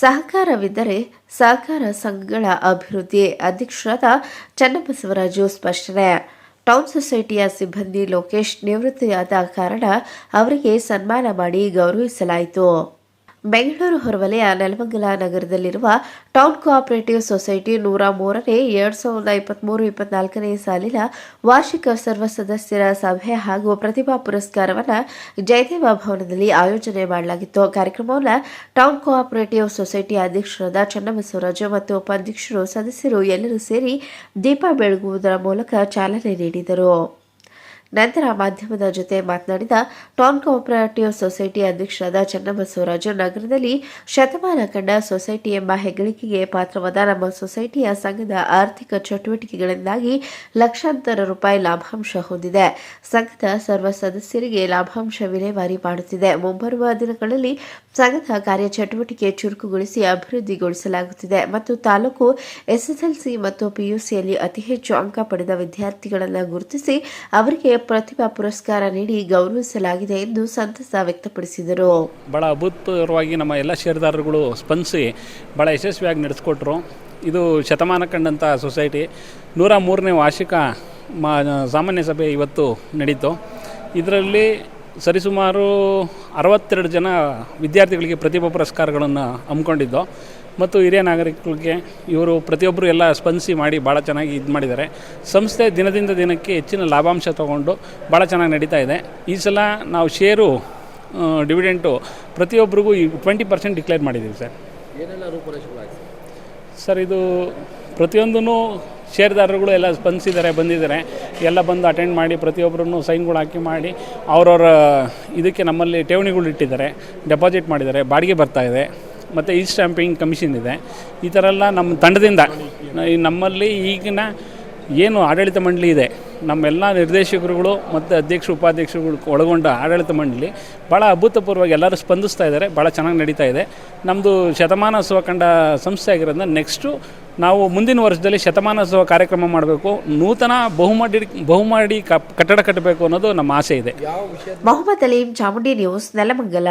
ಸಹಕಾರವಿದ್ದರೆ ಸಹಕಾರ ಸಂಘಗಳ ಅಭಿವೃದ್ಧಿ ಅಧ್ಯಕ್ಷರಾದ ಚನ್ನಬಸವರಾಜು ಸ್ಪಷ್ಟನೆ. ಟೌನ್ ಸೊಸೈಟಿಯ ಸಿಬ್ಬಂದಿ ಲೋಕೇಶ್ ನಿವೃತ್ತಿಯಾದ ಕಾರಣ ಅವರಿಗೆ ಸನ್ಮಾನ ಮಾಡಿ ಗೌರವಿಸಲಾಯಿತು. ಬೆಂಗಳೂರು ಹೊರವಲಯ ನೆಲಮಂಗಲ ನಗರದಲ್ಲಿರುವ ಟೌನ್ ಕೋಆಪರೇಟಿವ್ ಸೊಸೈಟಿ ನೂರ ಮೂರನೇ, ಎರಡ್ ಸಾವಿರದ ಇಪ್ಪತ್ಮೂರು, ಇಪ್ಪತ್ನಾಲ್ಕನೇ ಸಾಲಿನ ವಾರ್ಷಿಕ ಸರ್ವ ಸದಸ್ಯರ ಸಭೆ ಹಾಗೂ ಪ್ರತಿಭಾ ಪುರಸ್ಕಾರವನ್ನು ಜಯದೇವ ಭವನದಲ್ಲಿ ಆಯೋಜನೆ ಮಾಡಲಾಗಿತ್ತು. ಕಾರ್ಯಕ್ರಮವನ್ನು ಟೌನ್ ಕೋಆಪರೇಟಿವ್ ಸೊಸೈಟಿ ಅಧ್ಯಕ್ಷರಾದ ಚನ್ನಬಸವರಾಜು ಮತ್ತು ಉಪಾಧ್ಯಕ್ಷರು, ಸದಸ್ಯರು ಎಲ್ಲರೂ ಸೇರಿ ದೀಪ ಬೆಳಗುವುದರ ಮೂಲಕ ಚಾಲನೆ ನೀಡಿದರು. ನಂತರ ಮಾಧ್ಯಮದ ಜೊತೆ ಮಾತನಾಡಿದ ಟೌನ್ ಕೋಆಪರೇಟಿವ್ ಸೊಸೈಟಿ ಅಧ್ಯಕ್ಷರಾದ ಚನ್ನಬಸವರಾಜು, ನಗರದಲ್ಲಿ ಶತಮಾನ ಕಂಡ ಸೊಸೈಟಿ ಎಂಬ ಹೆಗ್ಗಳಿಕೆಗೆ ಪಾತ್ರವಾದ ನಮ್ಮ ಸೊಸೈಟಿಯ ಸಂಘದ ಆರ್ಥಿಕ ಚಟುವಟಿಕೆಗಳಿಂದಾಗಿ ಲಕ್ಷಾಂತರ ರೂಪಾಯಿ ಲಾಭಾಂಶ ಹೊಂದಿದೆ. ಸಂಘದ ಸರ್ವ ಸದಸ್ಯರಿಗೆ ಲಾಭಾಂಶ ವಿಲೇವಾರಿ ಮಾಡುತ್ತಿದೆ. ಮುಂಬರುವ ದಿನಗಳಲ್ಲಿ ಸಂಘದ ಕಾರ್ಯಚಟುವಟಿಕೆ ಚುರುಕುಗೊಳಿಸಿ ಅಭಿವೃದ್ಧಿಗೊಳಿಸಲಾಗುತ್ತಿದೆ ಮತ್ತು ತಾಲೂಕು ಎಸ್ಎಸ್ಎಲ್ಸಿ ಮತ್ತು ಪಿಯುಸಿಯಲ್ಲಿ ಅತಿ ಹೆಚ್ಚು ಅಂಕ ಪಡೆದ ವಿದ್ಯಾರ್ಥಿಗಳನ್ನು ಗುರುತಿಸಿ ಅವರಿಗೆ ಪ್ರತಿಭಾ ಪುರಸ್ಕಾರ ನೀಡಿ ಗೌರವಿಸಲಾಗಿದೆ ಎಂದು ಸಂತಸ ವ್ಯಕ್ತಪಡಿಸಿದರು. ಭಾಳ ಅಭೂತಪೂರ್ವವಾಗಿ ನಮ್ಮ ಎಲ್ಲ ಷೇರುದಾರರುಗಳು ಸ್ಪಂದಿಸಿ ಭಾಳ ಯಶಸ್ವಿಯಾಗಿ ನಡೆಸ್ಕೊಟ್ರು. ಇದು ಶತಮಾನ ಕಂಡಂಥ ಸೊಸೈಟಿ. ನೂರ ಮೂರನೇ ವಾರ್ಷಿಕ ಮಾ, ಸಾಮಾನ್ಯ ಸಭೆ ಇವತ್ತು ನಡೀತು. ಇದರಲ್ಲಿ ಸರಿಸುಮಾರು ಅರವತ್ತೆರಡು ಜನ ವಿದ್ಯಾರ್ಥಿಗಳಿಗೆ ಪ್ರತಿಭಾ ಪುರಸ್ಕಾರಗಳನ್ನು ಹಮ್ಮಿಕೊಂಡಿದ್ದು. ಮತ್ತು ಹಿರಿಯ ನಾಗರಿಕರಿಗೆ ಇವರು ಪ್ರತಿಯೊಬ್ಬರು ಎಲ್ಲ ಸ್ಪಂದಿಸಿ ಮಾಡಿ ಭಾಳ ಚೆನ್ನಾಗಿ ಇದು ಮಾಡಿದ್ದಾರೆ. ಸಂಸ್ಥೆ ದಿನದಿಂದ ದಿನಕ್ಕೆ ಹೆಚ್ಚಿನ ಲಾಭಾಂಶ ತಗೊಂಡು ಭಾಳ ಚೆನ್ನಾಗಿ ನಡೀತಾ ಇದೆ. ಈ ಸಲ ನಾವು ಷೇರು ಡಿವಿಡೆಂಟು ಪ್ರತಿಯೊಬ್ಬರಿಗೂ ಈ ಟ್ವೆಂಟಿ ಪರ್ಸೆಂಟ್ ಡಿಕ್ಲೇರ್ ಮಾಡಿದ್ದೀವಿ ಸರ್. ಸರ್ ಇದು ಪ್ರತಿಯೊಂದೂ ಷೇರ್ದಾರರುಗಳು ಎಲ್ಲ ಸ್ಪಂದಿಸಿದ್ದಾರೆ, ಬಂದಿದ್ದಾರೆ. ಎಲ್ಲ ಬಂದು ಅಟೆಂಡ್ ಮಾಡಿ, ಪ್ರತಿಯೊಬ್ಬರನ್ನು ಸೈನ್ಗಳು ಹಾಕಿ ಮಾಡಿ, ಅವ್ರವ್ರ, ಇದಕ್ಕೆ ನಮ್ಮಲ್ಲಿ ಠೇವಣಿಗಳು ಇಟ್ಟಿದ್ದಾರೆ ಡೆಪಾಸಿಟ್ ಮಾಡಿದ್ದಾರೆ, ಬಾಡಿಗೆ ಬರ್ತಾ ಇದೆ, ಮತ್ತು ಈ ಸ್ಟ್ಯಾಂಪಿಂಗ್ ಕಮಿಷನ್ ಇದೆ. ಈ ಥರ ಎಲ್ಲ ನಮ್ಮ ತಂಡದಿಂದ ನಮ್ಮಲ್ಲಿ ಈಗಿನ ಏನು ಆಡಳಿತ ಮಂಡಳಿ ಇದೆ ನಮ್ಮೆಲ್ಲ ನಿರ್ದೇಶಕರುಗಳು ಮತ್ತು ಅಧ್ಯಕ್ಷ ಉಪಾಧ್ಯಕ್ಷರುಗಳು ಒಳಗೊಂಡ ಆಡಳಿತ ಮಂಡಳಿ ಭಾಳ ಅಭೂತಪೂರ್ವವಾಗಿ ಎಲ್ಲರೂ ಸ್ಪಂದಿಸ್ತಾ ಇದ್ದಾರೆ ಭಾಳ ಚೆನ್ನಾಗಿ ನಡೀತಾ ಇದೆ. ನಮ್ಮದು ಶತಮಾನೋತ್ಸವ ಕಂಡ ಸಂಸ್ಥೆ ಆಗಿರೋದ್ರಿಂದ ನೆಕ್ಸ್ಟು ನಾವು ಮುಂದಿನ ವರ್ಷದಲ್ಲಿ ಶತಮಾನೋತ್ಸವ ಕಾರ್ಯಕ್ರಮ ಮಾಡಬೇಕು ನೂತನ ಬಹುಮಡಿ ಬಹುಮಡಿ ಕಟ್ಟಡ ಕಟ್ಟಬೇಕು ಅನ್ನೋದು ನಮ್ಮ ಆಸೆ ಇದೆ. ಮೊಹಮ್ಮದ್ ಅಲೀಂ ಚಾಮುಂಡಿ ನ್ಯೂಸ್ ನೆಲಮಂಗಲ.